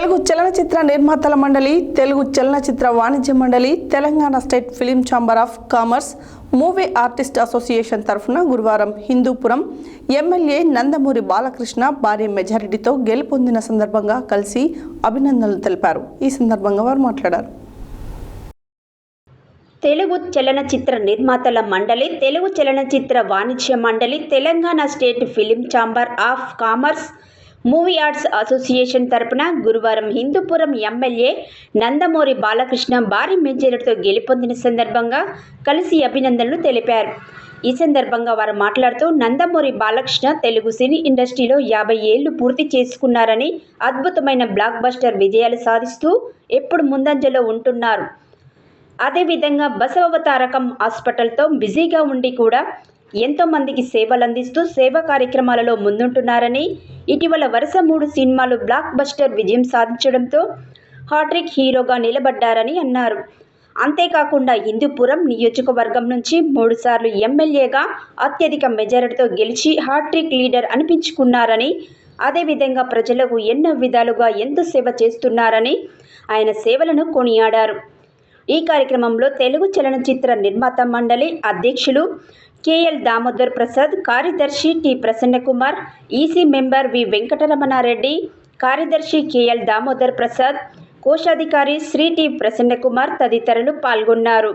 తెలుగు చలనచిత్ర నిర్మాతల మండలి తెలుగు చలనచిత్ర వాణిజ్య మండలి Telangana state film chamber of commerce movie artist association తరఫున గురువారం హిందూపురం ఎమ్మెల్యే నందమూరి బాలకృష్ణ భారీ మెజారిటీతో గెలుపొందిన సందర్భంగా కలిసి అభినందనలు తెలిపారు. ఈ సందర్భంగా వారు మాట్లాడారు. తెలుగు చలనచిత్ర నిర్మాతల మండలి తెలుగు చలనచిత్ర వాణిజ్య మండలి Telangana state film chamber of commerce movie arts association తరపున గురువారం హిందూపురం ఎమ్మెల్యే నందమూరి బాలకృష్ణ భారీ మెజారిటీతో గెలుపొందిన సందర్భంగా కలిసి అభినందనలు తెలిపారు. ఈ సందర్భంగా వారు మాట్లాడుతూ నందమూరి బాలకృష్ణ తెలుగు సినీ ఇండస్ట్రీలో యాభై ఏళ్ళు పూర్తి చేసుకున్నారని అద్భుతమైన బ్లాక్ బస్టర్ విజయాలు సాధిస్తూ ఎప్పుడు ముందంజలో ఉంటున్నారు. అదేవిధంగా బసవతారకం హాస్పిటల్తో బిజీగా ఉండి కూడా ఎంతోమందికి సేవలు అందిస్తూ సేవా కార్యక్రమాలలో ముందుంటున్నారని ఇటీవల వరుస మూడు సినిమాలు బ్లాక్ బస్టర్ విజయం సాధించడంతో హాట్రిక్ హీరోగా నిలబడ్డారని అన్నారు. అంతేకాకుండా హిందూపురం నియోజకవర్గం నుంచి మూడుసార్లు ఎమ్మెల్యేగా అత్యధిక మెజారిటీతో గెలిచి హాట్రిక్ లీడర్ అనిపించుకున్నారని అదేవిధంగా ప్రజలకు ఎన్నో విధాలుగా ఎంతో సేవ చేస్తున్నారని ఆయన సేవలను కొనియాడారు. ఈ కార్యక్రమంలో తెలుగు చలనచిత్ర నిర్మాత మండలి అధ్యక్షులు కేఎల్ దామోదర్ ప్రసాద్ కార్యదర్శి T Prasannakumar EC member V Venkataramanareddy కార్యదర్శి కేఎల్ దామోదర్ ప్రసాద్ కోశాధికారి శ్రీ టి ప్రసన్నకుమార్ తదితరులు పాల్గొన్నారు.